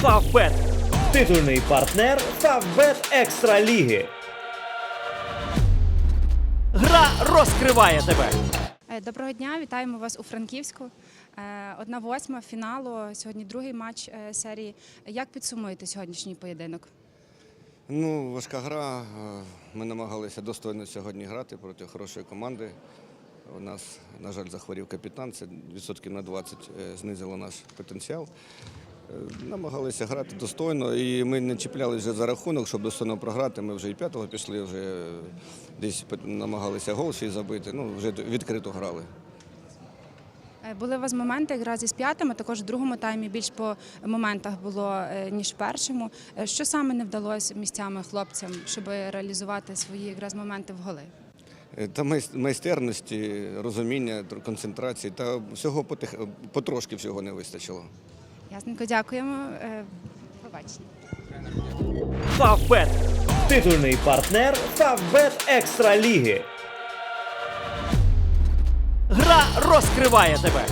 Фавбет. Титульний партнер Фавбет Екстра Ліги. Гра розкриває тебе. Е, Доброго дня, вітаємо вас у Франківську. Е, Одна восьма фіналу. Сьогодні другий матч е, серії. Як підсумуєте сьогоднішній поєдинок? Ну, важка гра. Ми намагалися достойно сьогодні грати проти хорошої команди. У нас, на жаль, захворів капітан. Це відсотків на 20 е, знизило наш потенціал. Намагалися грати достойно, і ми не чіплялися вже за рахунок, щоб достойно програти. Ми вже і п'ятого пішли, вже десь намагалися гол ще й забити. Ну, вже відкрито грали. Е, Були у вас моменти гра зі п'ятими, також в другому таймі більш по моментах було е, ніж в першому. Е, Що саме не вдалося місцями хлопцям, щоб реалізувати свої якраз моменти в голи? Та майс- майстерності, розуміння, концентрації та всього потих... потрошки всього не вистачило. Ясненько, дякуємо. Е, Побачення. Фавбет. Титульний партнер Фавбет Екстра Ліги. Гра розкриває тебе.